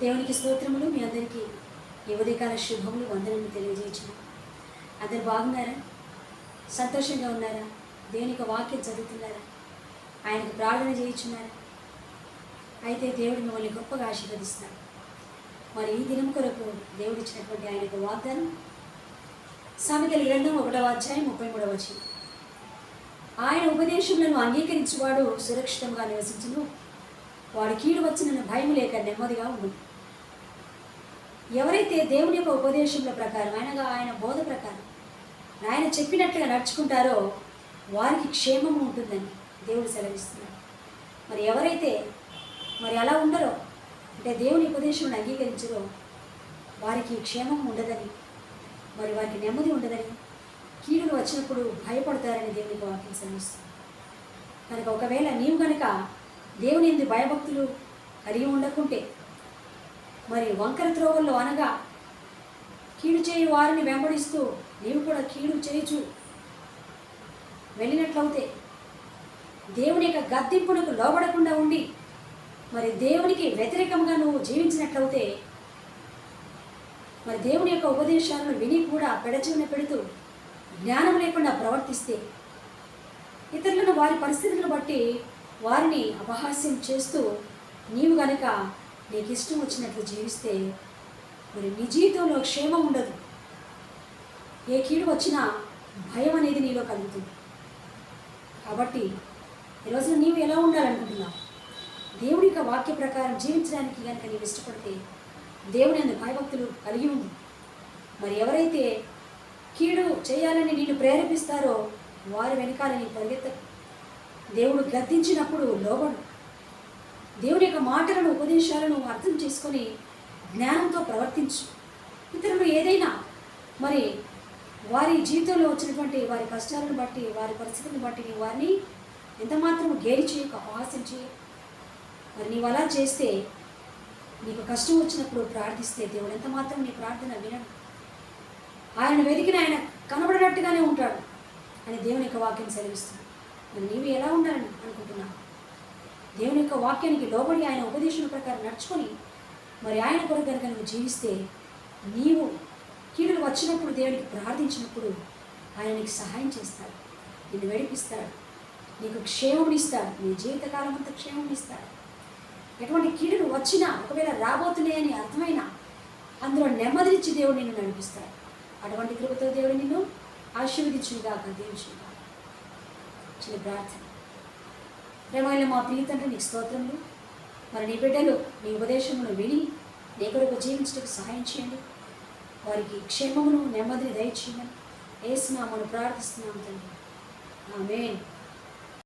దేవునికి స్తోత్రములు మీ అందరికీ యువదికాల శుభములు వందనములు తెలియజేయచ్చు అందరు బాగున్నారా? సంతోషంగా ఉన్నారా? దేవునికి వాక్యం చదువుతున్నారా? ఆయనకు ప్రార్థన చేయించున్నారా? అయితే దేవుడు మిమ్మల్ని గొప్పగా ఆశీర్వదిస్తాడు. మరి ఈ దినం కొరకు దేవుడు ఇచ్చినటువంటి ఆయనకు వాగ్దానం? సామెతల గ్రంథం ఒకటవ అధ్యాయం ముప్పై మూడవ వచ్చింది ఆయన ఉపదేశములను అంగీకరించువాడు సురక్షితంగా నివసించును. వాడు కీడు వచ్చిన భయం లేక నెమ్మదిగా ఉండు ఎవరైతే దేవుని యొక్క ఉపదేశముల ప్రకారం ఆయనగా ఆయన బోధ ప్రకారం ఆయన చెప్పినట్లుగా నడుచుకుంటారో వారికి క్షేమము ఉంటుందని దేవుడు సెలవిస్తున్నాడు. మరి ఎవరైతే మరి అలా ఉండరో అంటే దేవుని ఉపదేశం అంగీకరించరో వారికి క్షేమం ఉండదని మరి వారికి నెమ్మది ఉండదని కీడులు వచ్చినప్పుడు భయపడతారని దేవునికి వాక్యం సెలవిస్తుంది. కనుక ఒకవేళ నీవు కనుక దేవుని ఎందు భయభక్తులు కలిగి ఉండకుంటే మరి వంకర త్రోవల్లో అనగా కీడు చేయి వారిని వెంబడిస్తూ నీవు కూడా కీడు చేయచు. వెళ్ళినట్లయితే దేవుని యొక్క గద్దింపునకు లోబడకుండా ఉండి మరి దేవునికి వ్యతిరేకంగా నువ్వు జీవించినట్లయితే మరి దేవుని యొక్క ఉపదేశాలను విని కూడా పెడచెవిన పెడుతూ జ్ఞానం లేకుండా ప్రవర్తిస్తే ఇతరులను వారి పరిస్థితులను బట్టి వారిని అపహాస్యం చేస్తూ నీవు గనక నీకు ఇష్టం వచ్చినట్లు జీవిస్తే మరి నీ జీవితంలో క్షేమం ఉండదు. ఏ కీడు వచ్చినా భయం అనేది నీలో కలుగుతుంది. కాబట్టి ఈరోజు నీవు ఎలా ఉండాలనుకుంటున్నావు? దేవుడి యొక్క వాక్య ప్రకారం జీవించడానికి కనుక నీవు ఇష్టపడితే దేవుని అందు భయభక్తులు కలిగి ఉంది మరి ఎవరైతే కీడు చేయాలని నిన్ను ప్రేరేపిస్తారో వారి వెనకాల నీ పరిగెత్త దేవుడు గద్దించినప్పుడు లోబడు. దేవుని యొక్క మాటలను ఉపదేశాలను అర్థం చేసుకొని జ్ఞానంతో ప్రవర్తించు. ఇతరులు ఏదైనా మరి వారి జీవితంలో వచ్చినటువంటి వారి కష్టాలను బట్టి వారి పరిస్థితులను బట్టి నీ వారిని ఎంతమాత్రం గేలి చేయక చేయ మరి నీవు అలా చేస్తే నీకు కష్టం వచ్చినప్పుడు ప్రార్థిస్తే దేవుడు ఎంత మాత్రం నీ ప్రార్థన వినడు. ఆయన వెతికిన ఆయన కనబడినట్టుగానే ఉంటాడు. అని దేవుని యొక్క వాక్యం సెలవిస్తుంది. మరి నీవు ఎలా ఉండాలని యొక్క వాక్యానికి లోబడి ఆయన ఉపదేశం ప్రకారం నడుచుకొని మరి ఆయన కొరకు కనుక నువ్వు జీవిస్తే నీవు కీడులు వచ్చినప్పుడు దేవునికి ప్రార్థించినప్పుడు ఆయన నీకు సహాయం చేస్తాడు. నిన్ను వెడిపిస్తాడు. నీకు క్షేమమునిస్తాడు నీ జీవితకాలం అంతా క్షేమమునిస్తాడు ఎటువంటి కీడులు వచ్చినా ఒకవేళ రాబోతున్నాయని అర్థమైనా అందులో నెమ్మదినిచ్చి దేవుడు నిన్ను నడిపిస్తాడు. అటువంటి కృపతో దేవుడు నిన్ను ఆశీర్వదించుగాక దీవించుగా చిన్న ప్రార్థన. ప్రేమైన మా ప్రియతండ్రి నీకు స్తోత్రములు. మరి నీ బిడ్డలు నీ ఉపదేశమును విని నీ కొరకు జీవించడానికి సహాయం చేయండి. వారికి క్షేమమును నెమ్మదిని దయచేయమని వేస్తున్నామని ప్రార్థిస్తున్నాం తండ్రి. ఆమెన్.